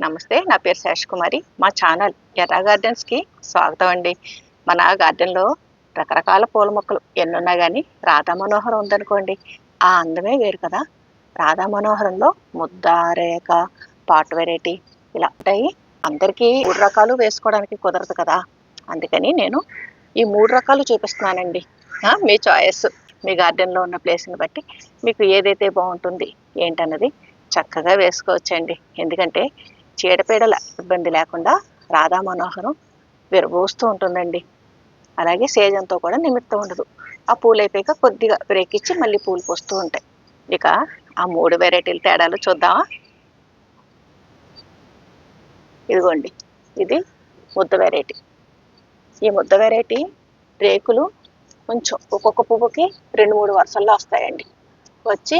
నమస్తే నా పేరు శేష్ కుమారి. మా ఛానల్ ఎర్ర గార్డెన్స్కి స్వాగతం అండి. మన గార్డెన్లో రకరకాల పూల మొక్కలు ఎన్నున్నా కానీ రాధా మనోహరం ఉందనుకోండి ఆ అందమే వేరు కదా. రాధా మనోహరంలో ముద్ద రేఖ పాట్ వెరైటీ ఇలా ఉంటాయి. అందరికీ మూడు రకాలు వేసుకోవడానికి కుదరదు కదా. అందుకని నేను ఈ మూడు రకాలు చూపిస్తున్నానండి. మీ చాయిస్ మీ గార్డెన్లో ఉన్న ప్లేస్ని బట్టి మీకు ఏదైతే బాగుంటుంది ఏంటన్నది చక్కగా వేసుకోవచ్చండి. ఎందుకంటే చీడపీడల ఇబ్బంది లేకుండా రాధా మనోహరం విరబోస్తూ ఉంటుందండి. అలాగే సేజంతో కూడా నిమిత్తం ఉండదు. ఆ పూలు అయిపోయాక కొద్దిగా బ్రేక్ ఇచ్చి మళ్ళీ పూలు పోస్తూ ఉంటాయి. ఇక ఆ మూడు వెరైటీల తేడాలు చూద్దామా? ఇదిగోండి ఇది ముద్ద వెరైటీ ఈ ముద్ద వెరైటీ రేకులు కొంచెం ఒక్కొక్క పువ్వుకి రెండు మూడు వరుసల్లో వస్తాయండి. వచ్చి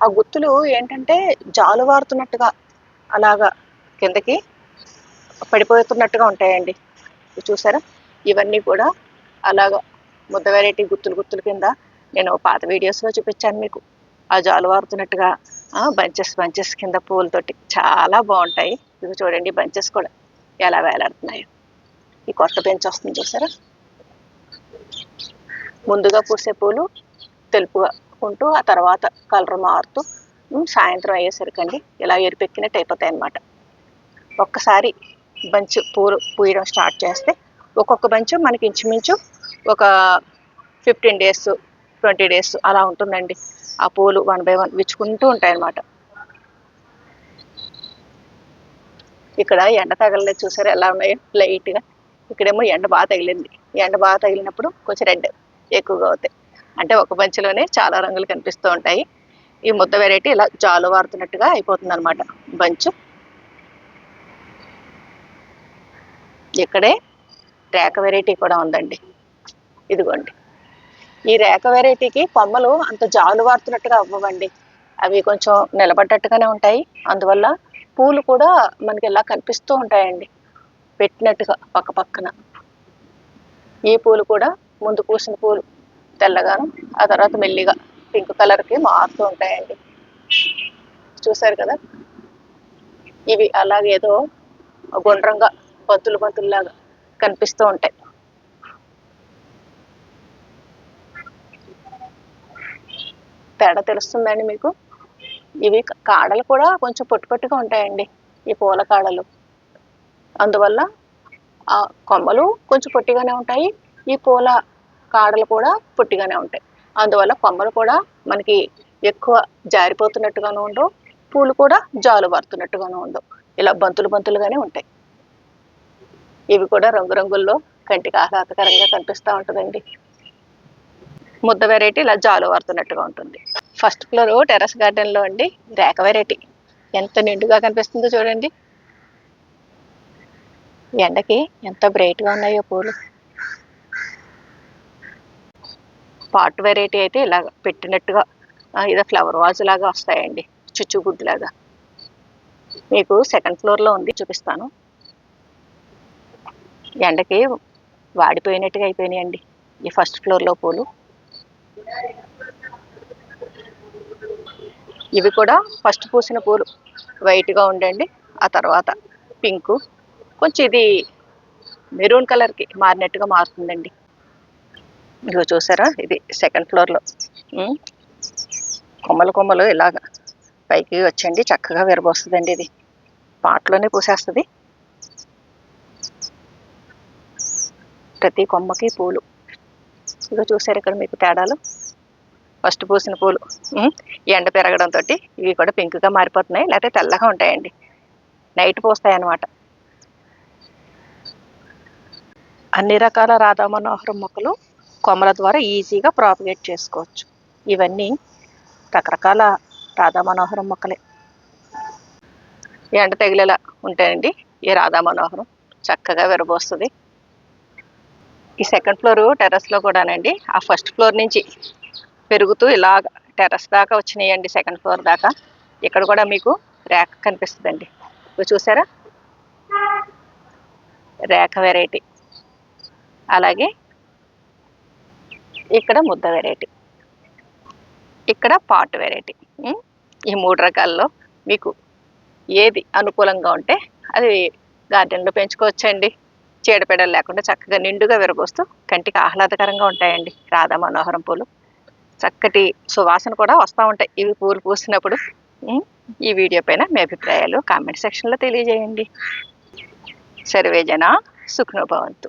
ఆ గుత్తులు ఏంటంటే జాలువారుతున్నట్టుగా అలాగా కిందకి పడిపోతున్నట్టుగా ఉంటాయండి. చూసారా? ఇవన్నీ కూడా అలాగా ముద్ద వెరైటీ గుత్తులు గుత్తుల కింద నేను పాత వీడియోస్లో చూపించాను మీకు. ఆ జాలువారుతున్నట్టుగా బంచెస్ బంచెస్ కింద పూలతోటి చాలా బాగుంటాయి. ఇవి చూడండి బంచెస్ కూడా ఎలా వేలాడుతున్నాయో. ఈ కొత్త బెంచ్ వస్తుంది చూసారా? ముందుగా పూసే పూలు తెలుపుగా ఉంటూ ఆ తర్వాత కలర్ మారుతూ సాయంత్రం అయ్యేసరికి అండి ఇలా ఎరిపెక్కినట్టు అయిపోతాయి అన్నమాట ఒక్కసారి బంచ్ పూలు పూయడం స్టార్ట్ చేస్తే ఒక్కొక్క బంచ్ మనకి ఇంచుమించు ఒక ఫిఫ్టీన్ డేస్ ట్వంటీ డేస్ అలా ఉంటుందండి. ఆ పూలు వన్ బై వన్ విచ్చుకుంటూ ఉంటాయి అన్నమాట ఇక్కడ ఎండ తగలలేదు చూసారు ఎలా ఉన్నాయో? లైట్గా. ఇక్కడేమో ఎండ బాగా తగిలింది. ఎండ బాగా తగిలినప్పుడు కొంచెం రెడ్ ఎక్కువగా అవుతాయి. అంటే ఒక బంచిలోనే చాలా రంగులు కనిపిస్తూ ఉంటాయి. ఈ ముద్ద వెరైటీ ఇలా జాలు వారుతున్నట్టుగా అయిపోతుంది అనమాట బంచ్. ఇక్కడే రేక వెరైటీ కూడా ఉందండి. ఇదిగోండి. ఈ రేక వెరైటీకి కొమ్మలు అంత జాలు వారుతున్నట్టుగా అవ్వవండి. అవి కొంచెం నిలబడ్డట్టుగానే ఉంటాయి. అందువల్ల పూలు కూడా మనకి ఇలా కనిపిస్తూ ఉంటాయండి. పెట్టినట్టుగా పక్క పక్కన. ఈ పూలు కూడా ముందు పూసిన పూలు తెల్లగాను ఆ తర్వాత మెల్లిగా పింక్ కలర్కి మారుతూ ఉంటాయండి. చూసారు కదా? ఇవి అలాగేదో గుండ్రంగా బంతులు బంతుల్లాగా కనిపిస్తూ ఉంటాయి. తేడా తెలుస్తుందండి మీకు? ఇవి కాడలు కూడా కొంచెం పొట్టు పొట్టుగా ఉంటాయండి ఈ పూల కాడలు. అందువల్ల ఆ కొమ్మలు కొంచెం పొట్టిగానే ఉంటాయి ఈ పూల కాడలు కూడా పొట్టిగానే ఉంటాయి. అందువల్ల కొమ్మలు కూడా మనకి ఎక్కువ జారిపోతున్నట్టుగాను ఉండవు. పూలు కూడా జాలు పడుతున్నట్టుగాను ఉండవు. ఇలా బంతులు బంతులుగానే ఉంటాయి. ఇవి కూడా రంగురంగుల్లో కంటికి ఆహ్లాదకరంగా కనిపిస్తూ ఉంటుందండి. ముద్ద వెరైటీ ఇలా జాలు వారుతున్నట్టుగా ఉంటుంది. ఫస్ట్ ఫ్లోర్ టెర్రస్ గార్డెన్లో అండి రేక వెరైటీ ఎంత నిండుగా కనిపిస్తుందో చూడండి. ఎండకి ఎంత బ్రైట్గా ఉన్నాయో పూలు. పాట్ వెరైటీ అయితే ఇలా పెట్టినట్టుగా ఏదో ఫ్లవర్ వాజ్ లాగా వస్తాయండి చుచ్చుగుడ్డు లాగా. మీకు సెకండ్ ఫ్లోర్లో ఉంది చూపిస్తాను. ఎండకి వాడిపోయినట్టుగా అయిపోయినాయండి ఈ ఫస్ట్ ఫ్లోర్లో పూలు. ఇవి కూడా ఫస్ట్ పూసిన పూలు వైట్గా ఉండండి ఆ తర్వాత పింకు. కొంచెం ఇది మెరూన్ కలర్కి మారినట్టుగా మారుతుందండి. ఇదిగో చూసారా? ఇది సెకండ్ ఫ్లోర్లో కొమ్మలు కొమ్మలు ఇలాగ పైకి వచ్చండి చక్కగా విరబోస్తుందండి ఇది. పాటలోనే పూసేస్తుంది. ప్రతి కొమ్మకి పూలు. ఇదిగో చూసారు ఇక్కడ మీకు తేడాలు? ఫస్ట్ పూసిన పూలు. ఎండ పెరగడంతో ఇవి కూడా పింక్గా మారిపోతున్నాయి. లేకపోతే తెల్లగా ఉంటాయండి. నైట్ పూస్తాయి అన్నమాట అన్ని రకాల రాధా మనోహరం మొక్కలు కొమ్మల ద్వారా ఈజీగా ప్రాపగేట్ చేసుకోవచ్చు. ఇవన్నీ రకరకాల రాధా మనోహరం మొక్కలే. ఎండ తగిలేలా ఉంటాయండి ఈ రాధా మనోహరం చక్కగా విరబోస్తుంది. ఈ సెకండ్ ఫ్లోర్ టెర్రస్లో కూడానండి ఆ ఫస్ట్ ఫ్లోర్ నుంచి పెరుగుతూ ఇలా టెర్రస్ దాకా వచ్చినాయండి సెకండ్ ఫ్లోర్ దాకా. ఇక్కడ కూడా మీకు రేఖ కనిపిస్తుందండి. ఇవి చూసారా? రేఖ వెరైటీ అలాగే ఇక్కడ ముద్ద వెరైటీ ఇక్కడ పాట్ వెరైటీ ఈ మూడు రకాల్లో మీకు ఏది అనుకూలంగా ఉంటే అది గార్డెన్లో పెంచుకోవచ్చండి. చీడపీడలు లేకుండా చక్కగా నిండుగా విరబోస్తూ కంటికి ఆహ్లాదకరంగా ఉంటాయండి. రాధా మనోహరం పూలు. చక్కటి సువాసన కూడా వస్తూ ఉంటాయి. ఇవి పూలు పూసినప్పుడు. ఈ వీడియో పైన మీ అభిప్రాయాలు కామెంట్ సెక్షన్లో తెలియజేయండి. సర్వేజన సుఖ్నోభవంతు